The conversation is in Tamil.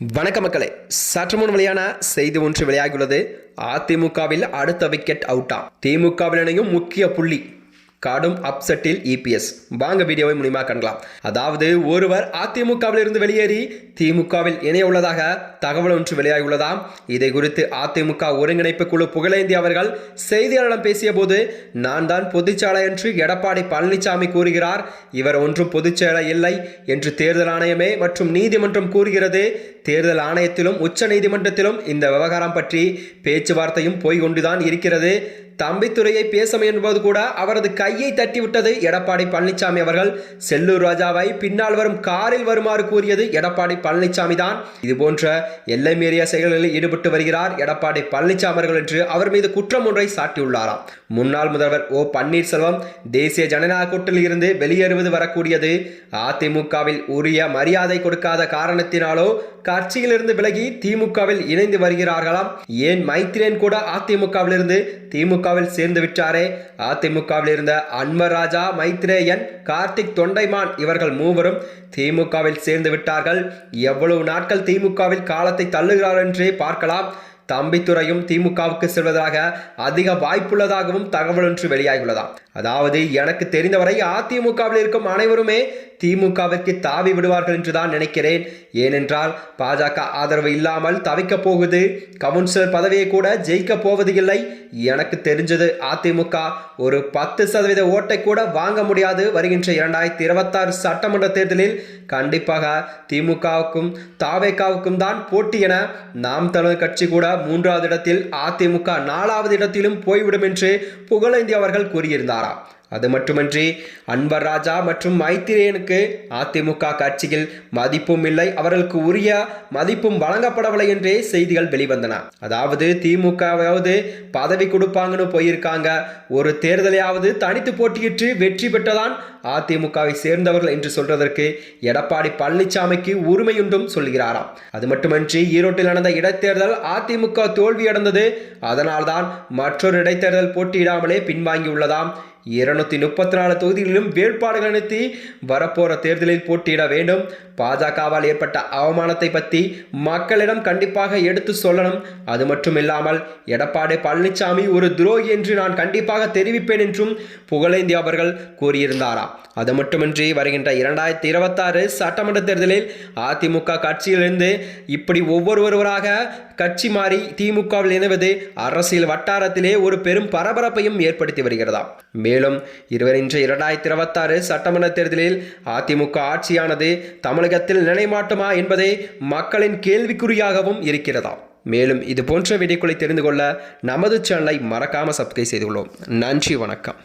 வணக்க மக்களே சற்று முன் வெளியான செய்தி ஒன்று வெளியாகியுள்ளது. அதிமுகவில் அடுத்த விக்கெட் அவுட்டா திமுகவில் இணையும் முக்கிய புள்ளி கடும் அப்செட்டில் இபிஎஸ் வாங்க வீடியோவை மூலியமாக காணலாம் அதாவது ஒருவர் அதிமுகவில் இருந்து வெளியேறி திமுகவில் இணைய உள்ளதாக தகவல் ஒன்று வெளியாகியுள்ளதாம். இதை குறித்து அதிமுக ஒருங்கிணைப்பு குழு புகழேந்தி அவர்கள் செய்தியாளரிடம் பேசிய போது நான் தான் பொதுச்செயலர் என்று எடப்பாடி பழனிசாமி கூறுகிறார். இவர் ஒன்றும் பொதுச்செயலர் இல்லை என்று தேர்தல் ஆணையமே மற்றும் நீதிமன்றம் கூறுகிறது. தேர்தல் ஆணையத்திலும் உச்ச நீதிமன்றத்திலும் இந்த விவகாரம் பற்றி பேச்சுவார்த்தையும் போய்கொண்டுதான் இருக்கிறது. தம்பித்துறையை பேச முயன்போது கூட அவரது கையை தட்டிவிட்டது எடப்பாடி பழனிசாமி அவர்கள். செல்லூர் ராஜாவை பின்னால் வரும் காரில் வருமாறு கூறியது எடப்பாடி பழனிசாமி தான். இதுபோன்ற எல்லை மீறிய செயல்களில் ஈடுபட்டு வருகிறார் எடப்பாடி பழனிசாமி அவர்கள் என்று அவர் மீது குற்றம் ஒன்றை சாட்டியுள்ளாராம். முன்னாள் முதல்வர் ஓ பன்னீர்செல்வம் தேசிய ஜனநாயக கூட்டில் இருந்து வெளியேறுவது வரக்கூடியது. அதிமுகவில் உரிய மரியாதை கொடுக்காத காரணத்தினாலோ கட்சியிலிருந்து விலகி திமுகவில் இணைந்து வருகிறார்களாம். ஏன் மைத்திரேன் கூட அதிமுகவிலிருந்து திமுகவில் சேர்ந்து விட்டாரே? அதிமுகவில் இருந்த அன்வர் ராஜா மைத்ரேயன் கார்த்திக் தொண்டைமான் இவர்கள் மூவரும் திமுகவில் சேர்ந்து விட்டார்கள். எவ்வளவு நாட்கள் திமுகவில் காலத்தை தள்ளுகிறார் என்றே பார்க்கலாம். தம்பித்துறையும் திமுகவுக்கு செல்வதாக அதிக வாய்ப்புள்ளதாகவும் தகவல் ஒன்று வெளியாகியுள்ளதாம் அதாவது எனக்கு தெரிந்தவரை அதிமுகவில் இருக்கும் அனைவருமே திமுகவிற்கு தாவி விடுவார்கள் என்றுதான் நினைக்கிறேன். ஏனென்றால் பாஜக ஆதரவு இல்லாமல் தவிக்கப் போகுது. கவுன்சிலர் பதவியை கூட ஜெயிக்க போவது இல்லை. எனக்கு தெரிஞ்சது அதிமுக ஒரு பத்து சதவீத ஓட்டை கூட வாங்க முடியாது. வருகின்ற இரண்டாயிரத்தி இருபத்தாறு சட்டமன்ற தேர்தலில் கண்டிப்பாக திமுகவுக்கும் தாவேகாவுக்கும் தான் போட்டி என நாம் தமிழர் கட்சி கூட மூன்றாவது இடத்தில் அதிமுக நாலாவது இடத்திலும் போய்விடும் என்று புகழேந்தி அவர்கள் கூறியிருந்தாராம். அது மட்டுமின்றி அன்பர் ராஜா மற்றும் மைத்திரேயனுக்கு அதிமுக கட்சியில் மதிப்பும் இல்லை அவர்களுக்கு உரிய மதிப்பும் வழங்கப்படவில்லை என்றே செய்திகள் வெளிவந்தன. அதாவது திமுகவாவது பதவி கொடுப்பாங்கன்னு போயிருக்காங்க. ஒரு தேர்தலையாவது தனித்து போட்டியிட்டு வெற்றி பெற்றதான் அதிமுகவை சேர்ந்தவர்கள் என்று சொல்றதற்கு எடப்பாடி பழனிசாமிக்கு உரிமையுண்டும் சொல்கிறாராம் அது மட்டுமின்றி ஈரோட்டில் நடந்த இடைத்தேர்தல் அதிமுக தோல்வியடைந்தது. அதனால்தான் மற்றொரு இடைத்தேர்தல் போட்டியிடாமலே பின்வாங்கியுள்ளதாம். இருநூத்தி முப்பத்தி நாலு தொகுதிகளிலும் வேட்பாளர்கள் அனுப்பி வரப்போற தேர்தலில் போட்டியிட வேண்டும். பாஜகவால் ஏற்பட்ட அவமானத்தை பற்றி மக்களிடம் கண்டிப்பாக எடுத்து சொல்லணும். அது மட்டும் இல்லாமல் எடப்பாடி பழனிசாமி ஒரு துரோகி என்று நான் கண்டிப்பாக தெரிவிப்பேன் என்றும் புகழேந்தி அவர்கள் கூறியிருந்தாராம் அது மட்டுமின்றி வருகின்ற இரண்டாயிரத்தி இருபத்தாறு சட்டமன்ற தேர்தலில் அதிமுக கட்சியிலிருந்து இப்படி ஒவ்வொருவருவராக கட்சி மாறி திமுகவில் இணைவது அரசியல் வட்டாரத்திலே ஒரு பெரும் பரபரப்பையும் ஏற்படுத்தி வருகிறதாம் மேலும் இருவரின்ற இரண்டாயிரத்தி இருபத்தாறு சட்டமன்ற தேர்தலில் அதிமுக ஆட்சியானது தமிழகத்தில் நிலைமாட்டுமா என்பதே மக்களின் கேள்விக்குறியாகவும் இருக்கிறதாம். மேலும் இது போன்ற வீடியோக்களை தெரிந்து கொள்ள நமது சேனலை மறக்காமல் சப்ஸ்கிரைப் செய்து கொள்வோம் நன்றி வணக்கம்.